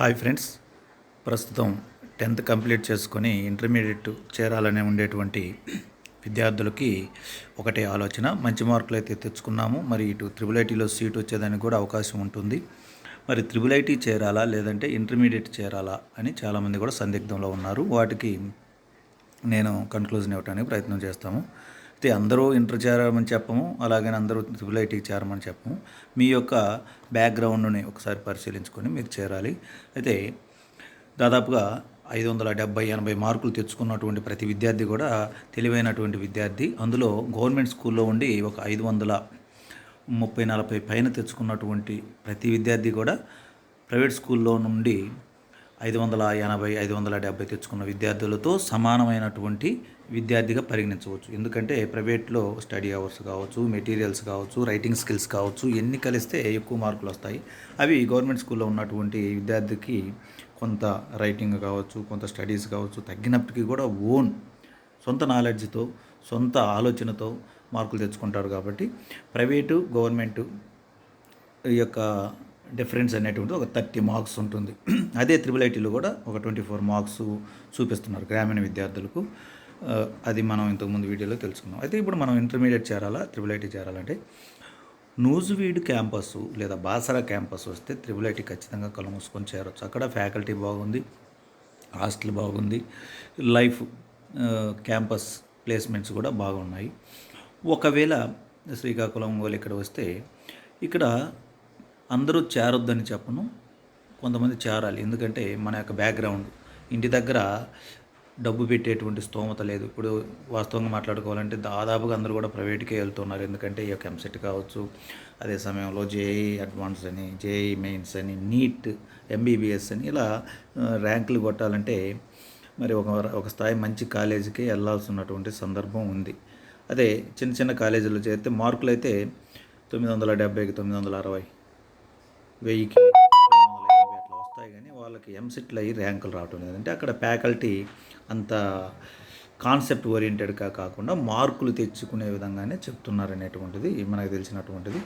Hi friends. ప్రస్తుతం tenth complete చేసుకొని intermediate చేరాలనే ఉండేటువంటి విద్యార్థులకి ఒకటే ఆలోచన. మంచి మార్కులు అయితే తెచ్చుకున్నాము. మరి ఇటు త్రిబుల్ ఐటీలో సీట్ వచ్చేదానికి కూడా అవకాశం ఉంటుంది. మరి త్రిబుల్ ఐటీ చేరాలా? లేదంటే ఇంటర్మీడియట్ చేరాలా? అని చాలామంది కూడా సందిగ్ధంలో ఉన్నారు. వాటికి నేను కన్క్లూజన్ ఇవ్వడానికి ప్రయత్నం చేస్తాము. అయితే అందరూ ఇంటర్ చేరమని చెప్పము అలాగే అందరూ ట్రిపుల్ ఐటీకి చేరమని చెప్పము. మీ యొక్క బ్యాక్గ్రౌండ్ని ఒకసారి పరిశీలించుకొని మీరు చేరాలి. అయితే దాదాపుగా ఐదు వందల డెబ్బై ఎనభై మార్కులు తెచ్చుకున్నటువంటి ప్రతి విద్యార్థి కూడా తెలివైనటువంటి విద్యార్థి. అందులో గవర్నమెంట్ స్కూల్లో ఉండి ఒక ఐదు వందల ముప్పై నలభై పైన తెచ్చుకున్నటువంటి ప్రతి విద్యార్థి కూడా ప్రైవేట్ స్కూల్లో నుండి ఐదు వందల ఎనభై ఐదు వందల డెబ్బై తెచ్చుకున్న విద్యార్థులతో సమానమైనటువంటి విద్యార్థిగా పరిగణించవచ్చు. ఎందుకంటే ప్రైవేట్లో స్టడీ అవర్స్ కావచ్చు మెటీరియల్స్ కావచ్చు రైటింగ్ స్కిల్స్ కావచ్చు ఎన్ని కలిస్తే ఎక్కువ మార్కులు వస్తాయి. అవి గవర్నమెంట్ స్కూల్లో ఉన్నటువంటి విద్యార్థికి కొంత రైటింగ్ కావచ్చు కొంత స్టడీస్ కావచ్చు తగ్గినప్పటికీ కూడా ఓన్ సొంత నాలెడ్జ్తో సొంత ఆలోచనతో మార్కులు తెచ్చుకుంటారు కాబట్టి ప్రైవేటు గవర్నమెంటు ఈ యొక్క డిఫరెన్స్ అనేటువంటిది ఒక థర్టీ మార్క్స్ ఉంటుంది. అదే త్రిబుల్ ఐటీలో కూడా ఒక ట్వంటీ ఫోర్ మార్క్స్ చూపిస్తున్నారు గ్రామీణ విద్యార్థులకు. అది మనం ఇంతకుముందు వీడియోలో తెలుసుకున్నాం. అయితే ఇప్పుడు మనం ఇంటర్మీడియట్ చేరాలా? త్రిబుల్ ఐటీ చేరాలంటే నూజువీడ్ క్యాంపస్ లేదా బాసరా క్యాంపస్ వస్తే త్రిబుల్ ఐటీ ఖచ్చితంగా కళ్ళు మూసుకొని అక్కడ ఫ్యాకల్టీ బాగుంది హాస్టల్ బాగుంది లైఫ్ క్యాంపస్ ప్లేస్మెంట్స్ కూడా బాగున్నాయి. ఒకవేళ శ్రీకాకుళం వాళ్ళు ఇక్కడ వస్తే ఇక్కడ అందరూ చేరొద్దని చెప్పను కొంతమంది చేరాలి. ఎందుకంటే మన యొక్క బ్యాక్గ్రౌండ్ ఇంటి దగ్గర డబ్బు పెట్టేటువంటి స్తోమత లేదు. ఇప్పుడు వాస్తవంగా మాట్లాడుకోవాలంటే దాదాపుగా అందరూ కూడా ప్రైవేట్కే వెళ్తున్నారు. ఎందుకంటే ఈ యొక్క ఎంసెట్ కావచ్చు అదే సమయంలో జేఈ అడ్వాన్స్ అని జేఈ మెయిన్స్ అని నీట్ ఎంబీబీఎస్ అని ఇలా ర్యాంకులు కొట్టాలంటే మరి ఒక ఒక స్థాయి మంచి కాలేజీకి వెళ్ళాల్సినటువంటి సందర్భం ఉంది. అదే చిన్న చిన్న కాలేజీలో చేరితే మార్కులు అయితే తొమ్మిది వందల డెబ్బైకి తొమ్మిది వందల అరవై వెయ్యికి వస్తాయి కానీ వాళ్ళకి ఎంసెట్లు అయ్యి ర్యాంకులు రావటం లేదంటే అక్కడ ఫ్యాకల్టీ అంత కాన్సెప్ట్ ఓరియంటెడ్గా కాకుండా మార్కులు తెచ్చుకునే విధంగానే చెప్తున్నారు అనేటువంటిది మనకు తెలిసినటువంటిది.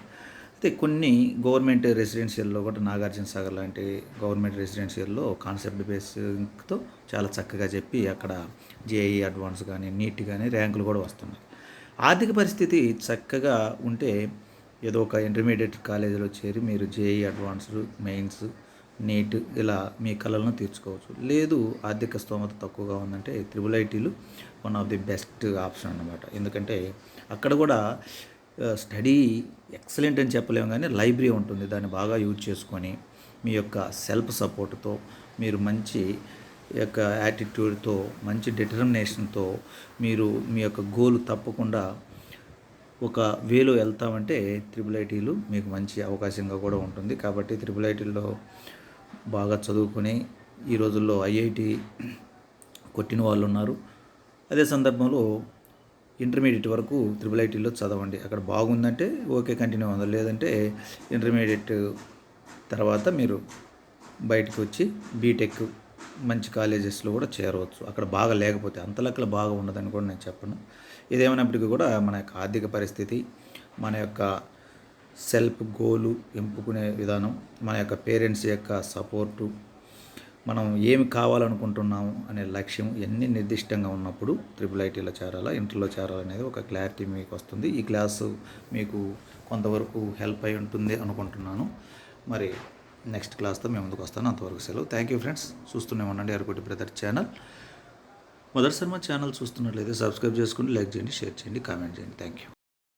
అయితే కొన్ని గవర్నమెంట్ రెసిడెన్షియల్లో కూడా నాగార్జున సాగర్ లాంటి గవర్నమెంట్ రెసిడెన్షియల్లో కాన్సెప్ట్ బేస్తో చాలా చక్కగా చెప్పి అక్కడ జేఈ అడ్వాన్స్ కానీ నీట్ కానీ ర్యాంకులు కూడా వస్తున్నాయి. ఆర్థిక పరిస్థితి చక్కగా ఉంటే ఏదో ఒక ఇంటర్మీడియట్ కాలేజీలో చేరి మీరు జేఈ అడ్వాన్స్డ్ మెయిన్స్ నీట్ ఇలా మీ కళలను తీర్చుకోవచ్చు. లేదు ఆర్థిక స్తోమత తక్కువగా ఉందంటే triple ఐటీలు one of the best option అనమాట ఎందుకంటే అక్కడ కూడా స్టడీ ఎక్సలెంట్ అని చెప్పలేము కానీ లైబ్రరీ ఉంటుంది. దాన్ని బాగా యూజ్ చేసుకొని మీ యొక్క సెల్ఫ్ సపోర్ట్తో మీరు మంచి యొక్క యాటిట్యూడ్తో మంచి డిటర్మినేషన్తో మీరు మీ యొక్క గోల్ తప్పకుండా ఒక వేలో వెళ్తామంటే త్రిబుల్ ఐటీలు మీకు మంచి అవకాశంగా కూడా ఉంటుంది. కాబట్టి త్రిబుల్ ఐటీల్లో బాగా చదువుకొని ఈ రోజుల్లో ఐఐటి కొట్టిన వాళ్ళు ఉన్నారు. అదే సందర్భంలో ఇంటర్మీడియట్ వరకు త్రిబుల్ ఐటీలో చదవండి. అక్కడ బాగుందంటే ఓకే కంటిన్యూ ఉంది లేదంటే ఇంటర్మీడియట్ తర్వాత మీరు బయటకు వచ్చి బీటెక్ మంచి కాలేజెస్లో కూడా చేరవచ్చు. అక్కడ బాగా లేకపోతే అంత లెక్కలు బాగా ఉండదని కూడా నేను చెప్పను. ఇదేమైనప్పటికీ కూడా మన యొక్క ఆర్థిక పరిస్థితి మన యొక్క సెల్ఫ్ గోలు ఎంపుకునే విధానం మన యొక్క పేరెంట్స్ యొక్క సపోర్టు మనం ఏమి కావాలనుకుంటున్నాము అనే లక్ష్యం ఎన్ని నిర్దిష్టంగా ఉన్నప్పుడు ట్రిపుల్ ఐటీలో చేరాలా ఇంటర్లో చేరాలనేది ఒక క్లారిటీ మీకు వస్తుంది. ఈ క్లాసు మీకు కొంతవరకు హెల్ప్ అయి ఉంటుంది అనుకుంటున్నాను. మరి నెక్స్ట్ క్లాస్తో మేము ముందుకు వస్తాను. అంతవరకు సెలవు. థ్యాంక్ యూ ఫ్రెండ్స్ చూస్తూనే ఉండండి అరకోటి బ్రదర్ ఛానల్ మొదటిసారి మా ఛానల్ చూస్తున్నట్లయితే సబ్స్క్రైబ్ చేసుకోండి లైక్ చేయండి షేర్ చేయండి కామెంట్ చేయండి. Thank you